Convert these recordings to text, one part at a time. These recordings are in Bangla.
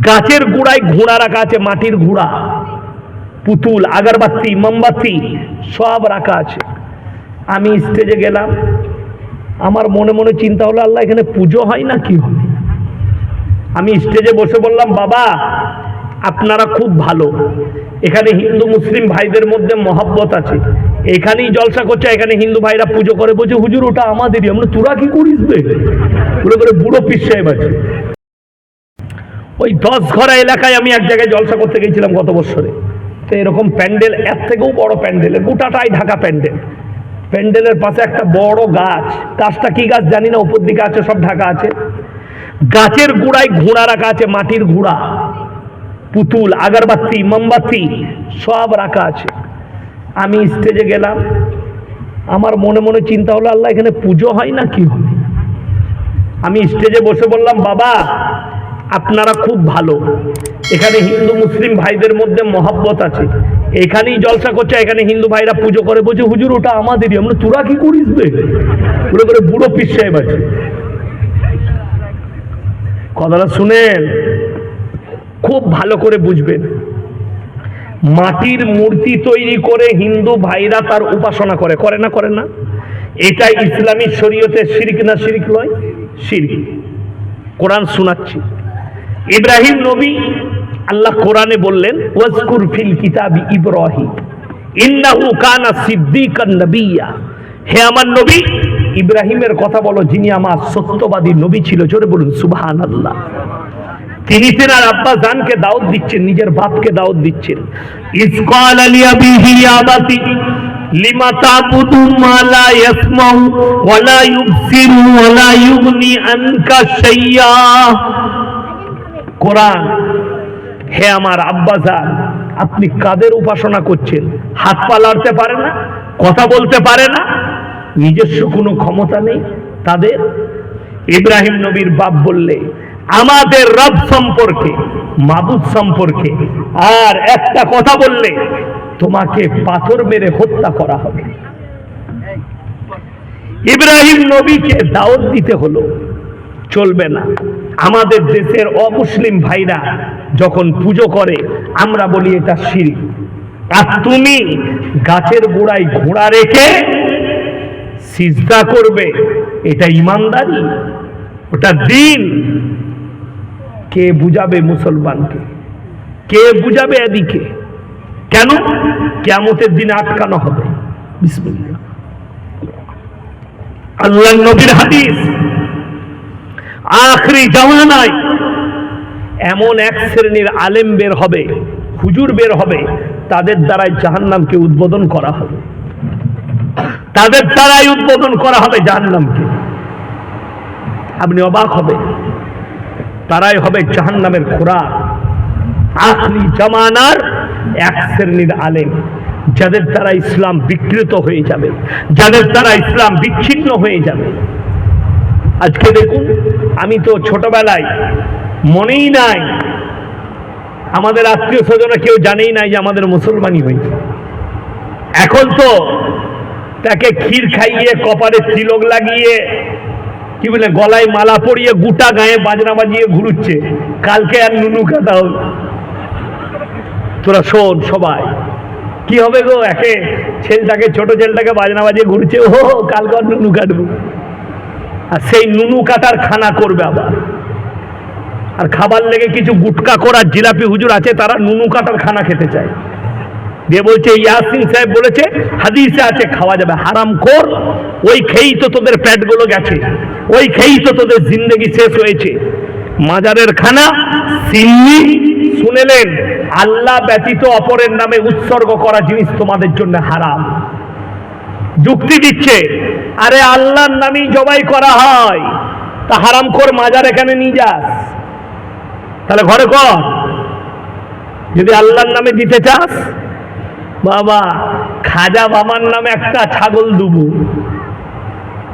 গাছের গোড়ায় ঘোড়া রাখা আছে, মাটির ঘোড়া। পুতুল, আগরবাতি, মোমবাতি, সব রাখা আছে। আমি স্টেজে গেলাম। আমার মনে মনে চিন্তা হলো, আল্লাহ, এখানে পুজো হয় না কি হয়? আমি স্টেজে বসে বললাম, বাবা, আপনারা খুব ভালো। এখানে হিন্দু, মুসলিম ভাইদের মধ্যে মহাব্বত আছে। এখানেই জলসা করছে, এখানে হিন্দু ভাইরা পুজো করে। বলছে, হুজুর, ওটা আমাদেরই। আমরা, তোরা কি করিস করে বুড়ো পিস সাহেব আছে। ওই দশ ঘরা এলাকায় আমি এক জায়গায় জলসা করতে গেছিলাম গত বছরে। তো এরকম প্যান্ডেল, এর থেকেও বড় প্যান্ডেল গোটাটাই ঢাকা প্যান্ডেল। প্যান্ডেলের পাশে একটা বড় গাছ। গাছটা কি গাছ জানি না, উপর দিকে আছে, সব ঢাকা আছে। গাছের গোড়ায় ঘোড়া রাখা আছে, মাটির ঘোড়া। পুতুল, আগরবাতি, মোমবাতি, সব রাখা আছে। আমি স্টেজে গেলাম। আমার মনে মনে চিন্তা হলো, আল্লাহ এখানে পুজো হয় না কি হয় আমি স্টেজে বসে বললাম, বাবা আপনারা খুব ভালো। এখানে হিন্দু, মুসলিম ভাইদের মধ্যে মহাব্বত আছে। এখানেই জলসা করছে, এখানে হিন্দু ভাইরা পুজো করে। বলছে, হুজুর, ওটা আমাদেরই। আমরা তোরা কি করিস বে বলে করে বুড়ো পিস সাহেব আছে। কথাটা শুনেন, খুব ভালো করে বুঝবেন। মাটির মূর্তি তৈরি করে হিন্দু ভাইরা তার উপাসনা করে। করে না করে না? এটা ইসলামী শরীয়তে শিরিক না শিরিক নয় শিরিক। কোরআন শোনাচ্ছি। ইব্রাহিম নবী আল্লাহ কোরআনে বললেন, ওয়াজকুর ফিল কিতাবি ইব্রাহিম, ইন্নাহু কানা সিদ্দিকান নবিয়্যা হে আমার নবী, ইব্রাহিমের কথা বলো, যিনি আমার সত্যবাদী নবী ছিল, জোরে বলুন, সুবহানাল্লাহ। তিনি তেনার আব্বা জানকে দাওয়াত দিচ্ছেন, নিজের বাপকে দাওয়াত দিচ্ছেন। ইসকাল আলী আবিহি আবাতি লিমা তাবুদু মা লা ইয়াসমাউ, ওয়া লা ইউবসিরু, ওয়া লা ইউগনি আনকা শাইয়্যা কোরআন, হে আমার আব্বা জান আপনি কাদের উপাসনা করছেন? হাত পা লড়তে পারে না? কথা বলতে পারে না? নিজস্ব কোনো ক্ষমতা নেই তাদের? ইব্রাহিম নবীর বাপ বললে, আমাদের রব সম্পর্কে, মাবুদ সম্পর্কে আর একটা কথা বললে, তোমাকে পাথর মেরে হত্যা করা হবে। ইব্রাহিম নবীকে দাওয়াত দিতে হলো। চলবে না। আমাদের দেশের অমুসলিম ভাইরা যখন পুজো করে, আমরা বলি এটা শিরিক আর তুমি গাছের গোড়ায় ঘোড়া রেখে সিজদা করবে, এটা ইমানদারি, ওটা দিন। কে বুঝাবে মুসলমানকে? কে বুঝাবে এদিকে? কেন? কেমতের দিন আটকানো হবে। বিসমিল্লাহ। আল্লাহ নবীর হাদিস। আখরি জামানায় এমন এক শ্রেণির আলেম বের হবে, হুজুর বের হবে, তাদের দ্বারাই জাহান্নামকে উদ্বোধন করা হবে। তাদের দ্বারাই উদ্বোধন করা হবে জাহান্নামকে। আপনি অবাক হবে তারাই হবে জাহান্নামের খোরাক আখরি জামানার এক শ্রেণির আলেম, যাদের দ্বারা ইসলাম বিকৃত হয়ে যাবে, যাদের দ্বারা ইসলাম বিচ্ছিন্ন হয়ে যাবে। আজকে দেখুন, আমি তো ছোটবেলায় মনেই নাই, আমাদের আত্মীয় স্বজনরা কেউ জানেই নাই যে আমাদের মুসলমানই হয়েছে এখন তো তাকে ক্ষীর খাইয়ে কপারে তিলক লাগিয়ে, কি বলে, গলায় মালা পরিয়ে, গোটা গায়ে বাজনা বাজিয়ে ঘুরুচ্ছে। কালকে আর নুনু কাটা হবে তোরা শোন সবাই, কি হবে গো, একে ছেলেটাকে, ছোট ছেলেটাকে বাজনা বাজিয়ে ঘুরছে ও কালকে আর নুনু কাটবো আর সেই নুনু কাটার খানা করবে আবার। আর খাবার লেগে কিছু গুটকা করার জিলাপি হুজুর আছে, তারা নুনু কাটার খানা খেতে চায়। দিয়ে বলছে, ইয়াসিন সাহেব বলেছে, হাদিসে আছে, খাওয়া যাবে। হারাম কর ওই খেয়েই তো তোদের পেটগুলো গেছে, ওই খেয়েই তো তোদের জিন্দগি শেষ হয়েছে। মাজারের খানা সিন্নি, শুনেলেন, আল্লাহ ব্যতীত অপরের নামে উৎসর্গ করা জিনিস তোমাদের জন্য হারাম। যুক্তি দিচ্ছে, আরে আল্লাহর নামেই জবাই করা হয়, তা হারাম কর মাজার এখানে নিয়ে যাস। তাহলে ঘরে কর। যদি আল্লাহর নামে দিতে চাস, বাবা, খাজা বাবার নামে একটা ছাগল দুবু।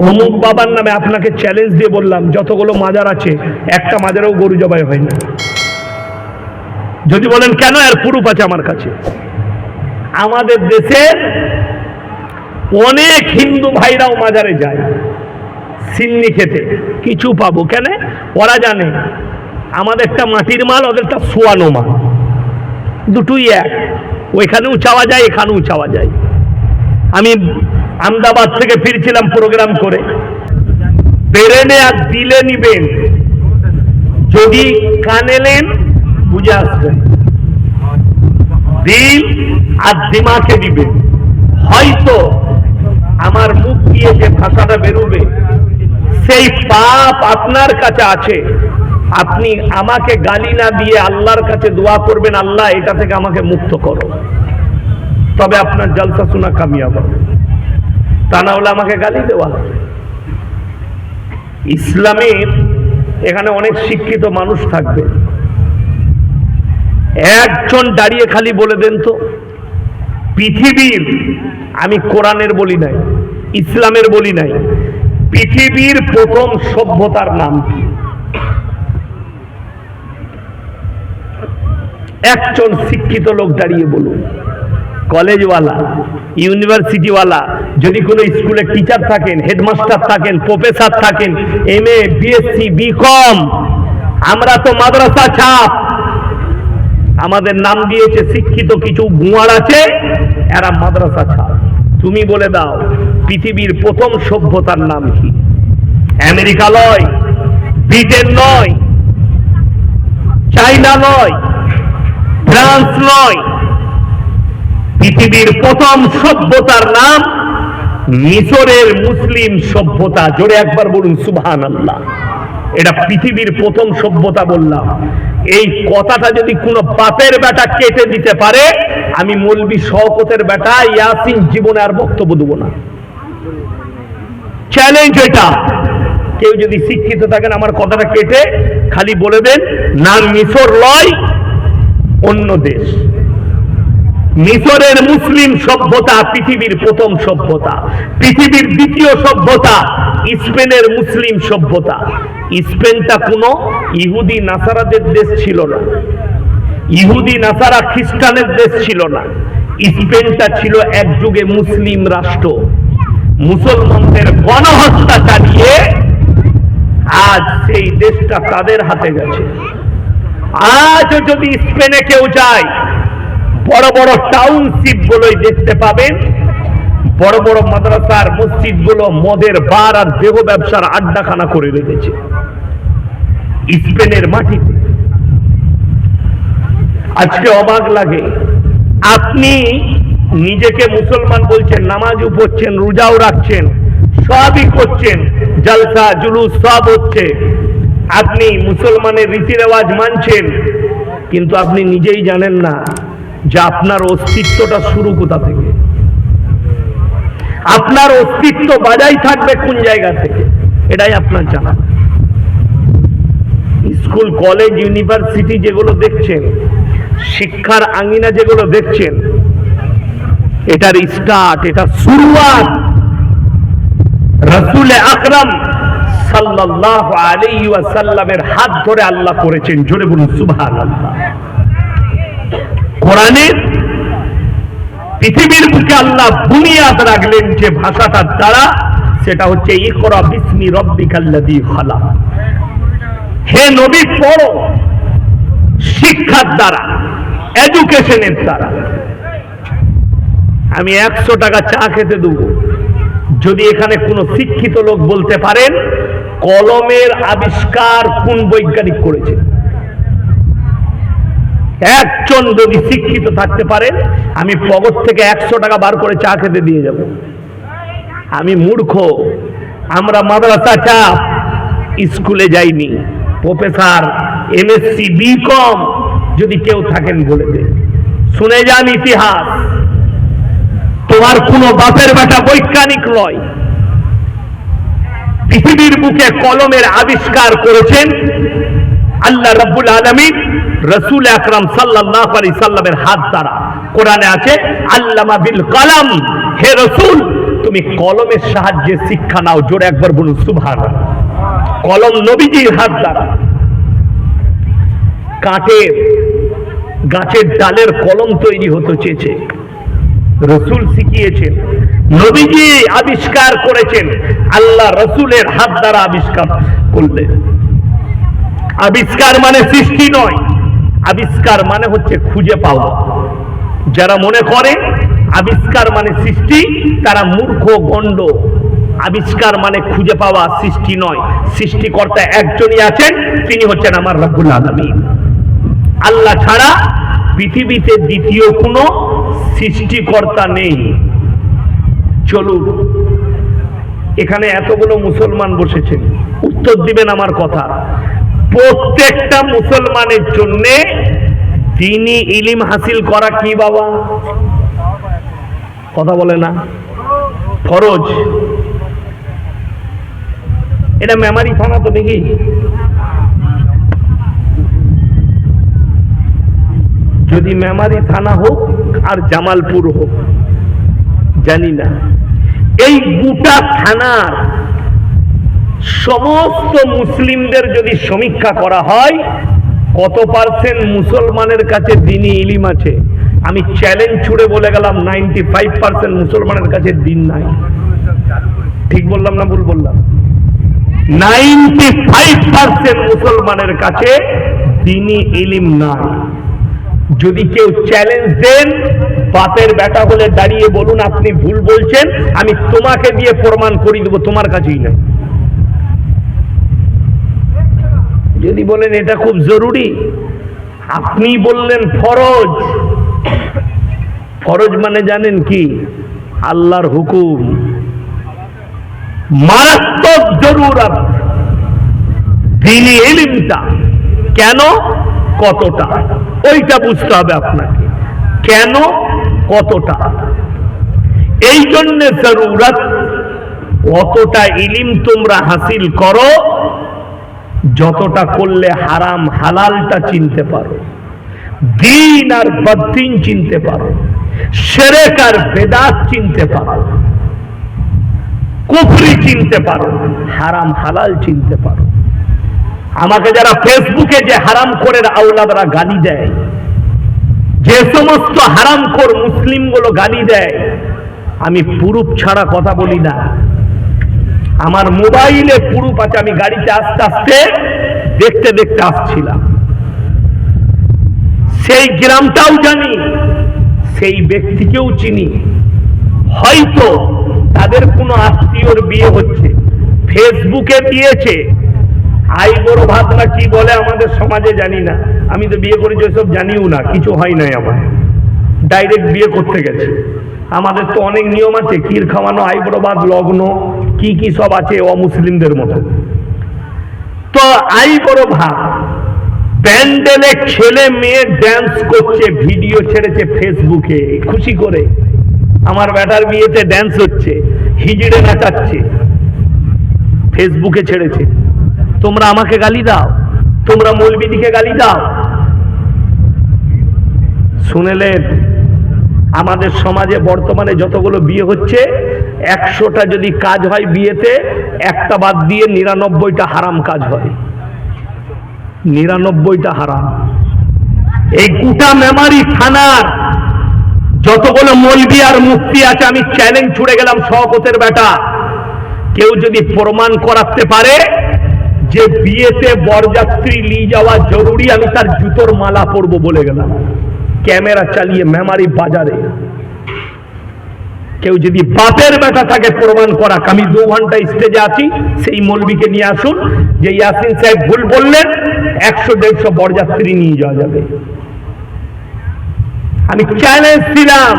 অমুক বাবার নামে আপনাকে চ্যালেঞ্জ দিয়ে বললাম, যতগুলো মাজার আছে, একটা মাজারেও গরু জবাই হয় না। যদি বলেন, কেন এর পুরুপ আছে আমার কাছে? আমাদের দেশের অনেক হিন্দু ভাইরাও মাজারে যায়। সিন্নি খেতে। কিছু পাবো। কেন? ওরা জানে, আমাদেরটা মাটির মাল, ওদেরটা সোয়ানো মাল। দুটোই এক। ওইখানেও চাওয়া যায়, এখানেও চাওয়া যায়। আমি আহমেদাবাদ থেকে ফিরছিলাম প্রোগ্রাম করে। বেরেনে আর দিলে নিবেন। যদি কানেলেন বুঝে আসবেন। দিল আর দিমাকে দিবেন হয়তো আমার মুখ দিয়ে যে ভাষাটা বেরোবে, সেই পাপ আপনার কাছে আছে। আপনি আমাকে গালি না দিয়ে আল্লাহর কাছে দোয়া করবেন, আল্লাহ এটা থেকে আমাকে মুক্ত করো। তবে আপনার জলসা শোনা কামিয়াব। হবে তা না হলে আমাকে গালি দেওয়া ইসলামের এখানে অনেক শিক্ষিত মানুষ থাকবে। একজন দাঁড়িয়ে খালি বলে দেন তো পৃথিবীর, আমি কোরআনের বলি নাই, ইসলামের বলি নাই, পৃথিবীর প্রথম সভ্যতার নাম কি? একজন শিক্ষিত লোক দাঁড়িয়ে বলুন, কলেজওয়ালা, ইউনিভার্সিটিওয়ালা, যদি কোনো স্কুলে টিচার থাকেন, হেডমাস্টার থাকেন, প্রফেসর থাকেন, এম এ বিএসসি বিকম আমরা তো মাদ্রাসা ছাপ আমাদের নাম দিয়েছে শিক্ষিত কিছু গুয়ার আছে, এরা মাদ্রাসা ছাপ তুমি বলে দাও, পৃথিবীর প্রথম সভ্যতার নাম কি? আমেরিকা নয়, ব্রিটেন নয় চাইনা নয়, ফ্রান্স নয়। পৃথিবীর প্রথম সভ্যতার নাম মিশরের মুসলিম সভ্যতা। জোরে একবার বলুন সুবহান আল্লাহ এটা পৃথিবীর প্রথম সভ্যতা বললাম। এই কথাটা যদি কোনো বাপের বেটা কেটে দিতে পারে, আমি মলবি শওকতের বেটা ইয়াসিন জীবনে আর বক্তব্য দেবো না। চ্যালেঞ্জ এটা। কেউ যদি শিক্ষিত থাকেন, আমার কথাটা কেটে খালি বলে দেন না মিশর লয়, অন্য দেশ। মিশরের মুসলিম সভ্যতা পৃথিবীর প্রথম সভ্যতা, পৃথিবীর দ্বিতীয় সভ্যতা স্পেনের মুসলিম সভ্যতা। স্পেনটা কোনো ইহুদি নাসারাদের দেশ ছিল না। ইহুদি নাসারা খ্রিস্টানের দেশ ছিল না। স্পেনটা ছিল এক যুগে মুসলিম রাষ্ট্র। মুসলমানদের গণহত্যা চালিয়ে আজ সেই দেশটা তাদের হাতে গেছে। আজ যদি স্পেনে কেউ যায় বড় বড় টাউনশিপ গুলোই দেখতে পাবেন। বড় বড় মাদ্রাসার মসজিদগুলো মদের বার আর দেহ ব্যবসার আড্ডাখানা করে রেখেছে। স্পেনের মাটিতে আজকে অবাক লাগে। আপনি নিজেকে মুসলমান বলছেন নামাজও পড়ছেন, রোজাও রাখছেন, সবই করছেন, জলসা, জুলুস সব হচ্ছে। আপনি মুসলমানের রীতি রেওয়াজ মানছেন, কিন্তু আপনি নিজেই জানেন না যে আপনার অস্তিত্বটা শুরু কোথা থেকে? আপনার অস্তিত্ব বাজাই থাকবে কোন জায়গা থেকে? এটাই আপনার জানা। স্কুল, কলেজ, ইউনিভার্সিটি যেগুলো দেখছেন, শিক্ষার আঙিনা যেগুলো দেখছেন, এটার স্টার্ট এটা শুরুয়াত রসুল আকরাম সাল্লাল্লাহু আলাইহি ওয়াসাল্লামের হাত ধরে আল্লাহ করেছেন। জোরে বলুন, সুবহানাল্লাহ। কোরআনের পৃথিবীর বুকে আল্লাহ বুনিয়াদ রাখলেন যে ভাষাটার দ্বারা, সেটা হচ্ছে ইকরা বিসমি রব্বিকাল্লাযী খালাক। হে নবী, পড়ো শিক্ষার দ্বারা, এডুকেশনের দ্বারা। আমি একশো টাকা চা খেতে দেবো। যদি এখানে কোনো শিক্ষিত লোক বলতে পারেন, কলমের আবিষ্কার কোন বৈজ্ঞানিক করেছে? একজন যদি শিক্ষিত থাকতে পারেন, আমি পকেট থেকে একশো টাকা বার করে চা খেতে দিয়ে যাব। আমি মূর্খ। আমরা মাদ্রাসা চা স্কুলে যাইনি। প্রফেসর, এমএসসি, বিকম যদি কেউ থাকেন বলে দে। শুনে যান ইতিহাস। তোমার কোনো বাপের বেটা বৈজ্ঞানিক নয়। পৃথিবীর বুকে কলমের আবিষ্কার করেছেন আল্লাহ রব্বুল আলমিন। রসুল আকরাম সাল্লাহ আলি সাল্লামের হাত দ্বারা। কোরআনে আছে, আল্লামা বিল কলম। হে রসুল, তুমি কলমের সাহায্যে শিক্ষা নাও, জোরে একবার বলুন সুভান কলম নবীজির হাত দ্বারা। কাঠের, গাছের ডালের কলম তৈরি হতে চেয়েছে। রসুল শিখিয়েছেন, নবীজি আবিষ্কার করেছেন, আল্লাহ রসুলের হাত দ্বারা আবিষ্কার করলেন। আবিষ্কার মানে সৃষ্টি নয়। আবিষ্কার মানে হচ্ছে খুঁজে পাওয়া। যারা মনে করে, আবিষ্কার মানে সৃষ্টি, তারা মূর্খ, গণ্ড। আবিষ্কার মানে খুঁজে পাওয়া, সৃষ্টি নয়। সৃষ্টিকর্তা একজনই আছেন, তিনি হচ্ছেন আমার রব্বুল আলমী আল্লাহ ছাড়া পৃথিবীতে দ্বিতীয় কোনো সৃষ্টিকর্তা নেই। চলুন, এখানে এতগুলো মুসলমান বসেছেন। উত্তর দিবেন আমার কথা। প্রত্যেকটা মুসলমানের জন্য তিনি ইলিম হাসিল করা কি বাবা? কথা বলে না। ফরজ। এটা মেমারি থানা তো নাকি যদি মেমারি থানা হোক আর জামালপুর হোক, জানি না। এই গোটা থানার সমস্ত মুসলিমদের যদি সমীক্ষা করা হয় কত পার্সেন্ট মুসলমানের কাছে দিনই ইলিম আছে। আমি চ্যালেঞ্জ ছুড়ে বলে গেলাম নাইনটি ফাইভ পার্সেন্ট মুসলমানের কাছে দিন নাই। ঠিক বললাম না ভুল বললাম? নাইনটি ফাইভ পার্সেন্ট মুসলমানের কাছে দিনই ইলিম নাই। যদি কেউ চ্যালেঞ্জ দেন, বাপের বেটা বলে দাঁড়িয়ে বলুন, আপনি ভুল বলছেন, আমি তোমাকে দিয়ে প্রমাণ করিয়ে দেবো, তোমার কাছেই না। যদি বলেন এটা খুব জরুরি, আপনি বললেন ফরজ। ফরজ মানে জানেন কি? আল্লাহর হুকুম। মারাত্মক জরুরত। দিনী এলিমটা। কেন? কতটা? ওইটা বুঝতে হবে আপনাকে। কেন? কতটা? এই জন্য জরুরত। কতটা ইলিম তোমরা হাসিল করো যতটা করলে হারাম, হালালটা চিনতে পারো। দিন আর বদ্দিন চিনতে পারো। সেরেক আর বেদাত চিনতে পারো। কুফরি চিনতে পারো। হারাম, হালাল চিনতে পারো। আমাকে যারা ফেসবুকে যে হারাম করে আউলাদরা গালি দেয়, যে সমস্ত হারাম কর মুসলিমগুলো গালি দেয়, আমি পুরুপ ছাড়া কথা বলি না। আমার মোবাইলে পুরুপ আছে, আমি গাড়িতে আস্তে আস্তে দেখতে দেখতে আসছিলাম। সেই গ্রামটাও জানি, সেই ব্যক্তিকেও চিনি। হয়তো তাদের কোনো আত্মীয়র বিয়ে হচ্ছে, ফেসবুকে দিয়েছে। আই বড় ভাত না কি বলে আমাদের সমাজে জানি না। আমি তো বিয়ে করেছি, ওসব জানিও না, কিছু হয় নাই আমার। ডাইরেক্ট বিয়ে করতে গেছে। আমাদের তো অনেক নিয়ম আছে, ক্ষীর খাওয়ানো, আইবরবাদ, লগ্ন, কি কি সব আছে অমুসলিমদের মতো। তো আই বড় ভাত প্যান্ডেলে ছেলে মেয়ে ড্যান্স করছে ভিডিও ছেড়েছে ফেসবুকে খুশি করে। আমার ব্যাটার বিয়েতে ড্যান্স হচ্ছে, হিজড়ে নাচাচ্ছে ফেসবুকে ছেড়েছে। তোমরা আমাকে গালি দাও, তোমরা মৌলবিদিকে গালি দাও। শুনেলেন আমাদের সমাজে বর্তমানে যতগুলো বিয়ে হচ্ছে, একশোটা যদি কাজ হয় বিয়েতে, একটা বাদ দিয়ে নিরানব্বইটা হারাম কাজ হয়। নিরানব্বইটা হারাম। এই গোটা মেমারি থানার যতগুলো মলবি আর মুক্তি আছে, আমি চ্যালেঞ্জ ছুড়ে গেলাম শওকতের বেটা। কেউ যদি প্রমাণ করাতে পারে যে বিয়েতে বরযাত্রী নিয়ে যাওয়া জরুরি, আমি তার জুতোর মালা পরবো বলে গেলাম। ক্যামেরা চালিয়ে মেমারি বাজারে। কেউ যদি বাপের বেটা থাকে প্রমাণ করা, আমি দু ঘণ্টা স্টেজে আছি, সেই মলবিকে নিয়ে আসুন, যে ইয়াসিন সাহেব ভুল বললেন, একশো দেড়শো বরযাত্রী নিয়ে যাওয়া যাবে। আমি চ্যালেঞ্জ দিলাম।